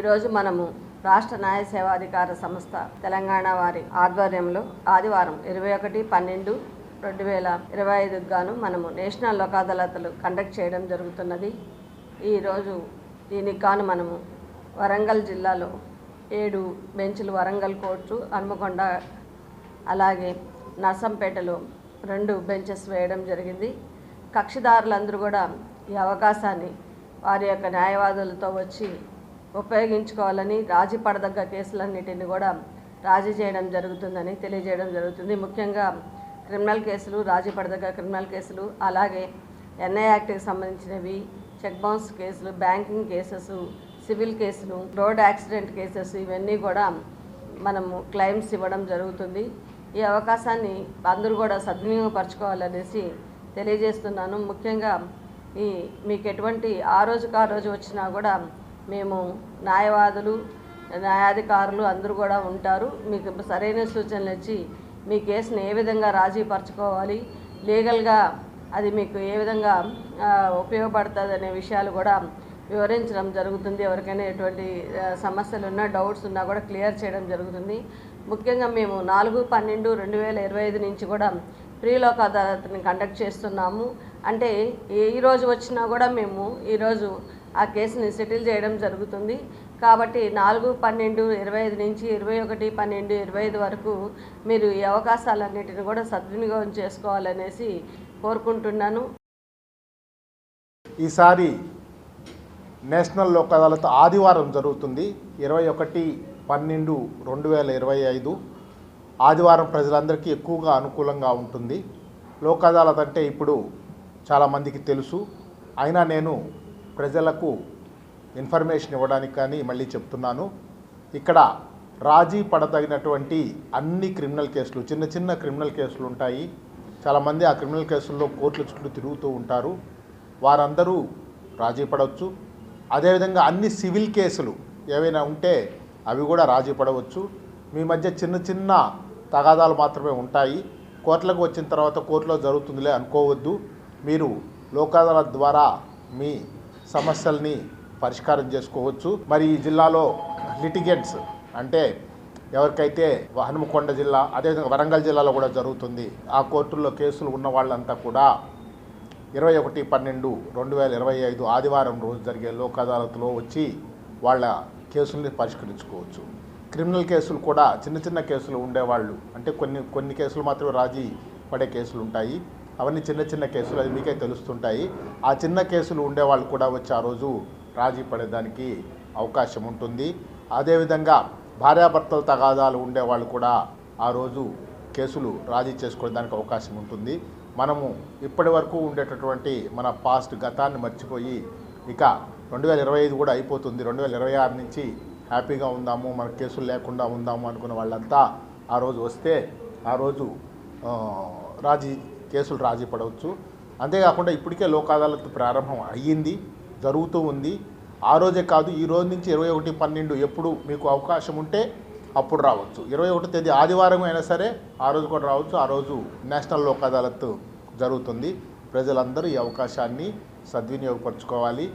ఈరోజు మనము రాష్ట్ర న్యాయ సేవాధికార సంస్థ తెలంగాణ వారి ఆధ్వర్యంలో ఆదివారం ఇరవై ఒకటి పన్నెండు రెండు వేల ఇరవై ఐదుకు గాను మనము నేషనల్ లోక్ కండక్ట్ చేయడం జరుగుతున్నది. ఈరోజు దీనికి గాను మనము వరంగల్ జిల్లాలో ఏడు బెంచ్లు వరంగల్ కోర్టు హన్మకొండ అలాగే నర్సంపేటలో రెండు బెంచెస్ వేయడం జరిగింది. కక్షిదారులందరూ కూడా ఈ అవకాశాన్ని వారి యొక్క న్యాయవాదులతో వచ్చి ఉపయోగించుకోవాలని రాజీ పడదగ్గ కేసులన్నిటిని కూడా రాజీ చేయడం జరుగుతుందని తెలియజేయడం జరుగుతుంది. ముఖ్యంగా క్రిమినల్ కేసులు రాజీ పడదగ్గ క్రిమినల్ కేసులు అలాగే ఎన్ఐ యాక్ట్కి సంబంధించినవి చెక్ బౌన్స్ కేసులు బ్యాంకింగ్ కేసెస్ సివిల్ కేసులు రోడ్ యాక్సిడెంట్ కేసెస్ ఇవన్నీ కూడా మనము క్లెయిమ్స్ ఇవ్వడం జరుగుతుంది. ఈ అవకాశాన్ని అందరూ కూడా సద్వినియోగపరచుకోవాలనేసి తెలియజేస్తున్నాను. ముఖ్యంగా ఈ మీకు ఎటువంటి ఆ రోజుకు ఆ రోజు వచ్చినా కూడా మేము న్యాయవాదులు న్యాయాధికారులు అందరూ కూడా ఉంటారు. మీకు సరైన సూచనలు ఇచ్చి మీ కేసుని ఏ విధంగా రాజీ పరచుకోవాలి లీగల్గా అది మీకు ఏ విధంగా ఉపయోగపడుతుంది అనే విషయాలు కూడా వివరించడం జరుగుతుంది. ఎవరికైనా ఎటువంటి సమస్యలు ఉన్నా డౌట్స్ ఉన్నా కూడా క్లియర్ చేయడం జరుగుతుంది. ముఖ్యంగా మేము నాలుగు పన్నెండు రెండు వేల ఇరవై ఐదు నుంచి కూడా ప్రీలోక అదాలత్ని కండక్ట్ చేస్తున్నాము. అంటే ఏ- ఈ రోజు వచ్చినా కూడా మేము ఈరోజు ఆ కేసుని సెటిల్ చేయడం జరుగుతుంది. కాబట్టి నాలుగు పన్నెండు ఇరవై ఐదు నుంచి ఇరవై ఒకటి పన్నెండు ఇరవై ఐదు వరకు మీరు ఈ అవకాశాలన్నిటిని కూడా సద్వినియోగం చేసుకోవాలనేసి కోరుకుంటున్నాను. ఈసారి నేషనల్ లోక్ అదాలత్ ఆదివారం జరుగుతుంది. ఇరవై ఒకటి పన్నెండు రెండు వేల ఇరవై ఐదు ఆదివారం ప్రజలందరికీ ఎక్కువగా అనుకూలంగా ఉంటుంది. లోక్ అదాలత్ అంటే ఇప్పుడు చాలామందికి తెలుసు. అయినా నేను ప్రజలకు ఇన్ఫర్మేషన్ ఇవ్వడానికి కానీ మళ్ళీ చెప్తున్నాను. ఇక్కడ రాజీ పడదగినటువంటి అన్ని క్రిమినల్ కేసులు చిన్న చిన్న క్రిమినల్ కేసులు ఉంటాయి. చాలామంది ఆ క్రిమినల్ కేసుల్లో కోర్టుల చుట్టూ తిరుగుతూ ఉంటారు. వారందరూ రాజీ పడవచ్చు. అదేవిధంగా అన్ని సివిల్ కేసులు ఏవైనా ఉంటే అవి కూడా రాజీ పడవచ్చు. మీ మధ్య చిన్న చిన్న తగాదాలు మాత్రమే ఉంటాయి. కోర్టులకు వచ్చిన తర్వాత కోర్టులో జరుగుతుందిలే అనుకోవద్దు. మీరు లోక్ ద్వారా మీ సమస్యల్ని పరిష్కారం చేసుకోవచ్చు. మరి ఈ జిల్లాలో లిటిగెంట్స్ అంటే ఎవరికైతే హనుమకొండ జిల్లా అదేవిధంగా వరంగల్ జిల్లాలో కూడా జరుగుతుంది. ఆ కోర్టుల్లో కేసులు ఉన్న వాళ్ళంతా కూడా ఇరవై ఒకటి పన్నెండు రెండు వేల ఇరవై ఐదు ఆదివారం రోజు జరిగే లోక్ అదాలత్లో వచ్చి వాళ్ళ కేసుల్ని పరిష్కరించుకోవచ్చు. క్రిమినల్ కేసులు కూడా చిన్న చిన్న కేసులు ఉండేవాళ్ళు. అంటే కొన్ని కొన్ని కేసులు మాత్రమే రాజీ పడే కేసులు ఉంటాయి. అవన్నీ చిన్న చిన్న కేసులు అది మీకే తెలుస్తుంటాయి. ఆ చిన్న కేసులు ఉండేవాళ్ళు కూడా వచ్చి ఆ రోజు రాజీ పడేదానికి అవకాశం ఉంటుంది. అదేవిధంగా భార్యాభర్తల తగాదాలు ఉండేవాళ్ళు కూడా ఆ రోజు కేసులు రాజీ చేసుకోవడానికి అవకాశం ఉంటుంది. మనము ఇప్పటి వరకు ఉండేటటువంటి మన పాస్ట్ గతాన్ని మర్చిపోయి ఇక రెండు వేల ఇరవై ఐదు కూడా అయిపోతుంది. రెండు వేల ఇరవై ఆరు నుంచి హ్యాపీగా ఉందాము మన కేసులు లేకుండా ఉందాము అనుకున్న వాళ్ళంతా ఆ రోజు వస్తే ఆ రోజు రాజీ కేసులు రాజీ పడవచ్చు. అంతేకాకుండా ఇప్పటికే లోక్ అదాలత్ ప్రారంభం అయ్యింది జరుగుతూ ఉంది. ఆ రోజే కాదు ఈ రోజు నుంచి ఇరవై ఒకటి పన్నెండు ఎప్పుడు మీకు అవకాశం ఉంటే అప్పుడు రావచ్చు. ఇరవై ఒకటి తేదీ ఆదివారం అయినా సరే ఆ రోజు కూడా రావచ్చు. ఆ రోజు నేషనల్ లోక్ అదాలత్ జరుగుతుంది. ప్రజలందరూ ఈ అవకాశాన్ని సద్వినియోగపరచుకోవాలి.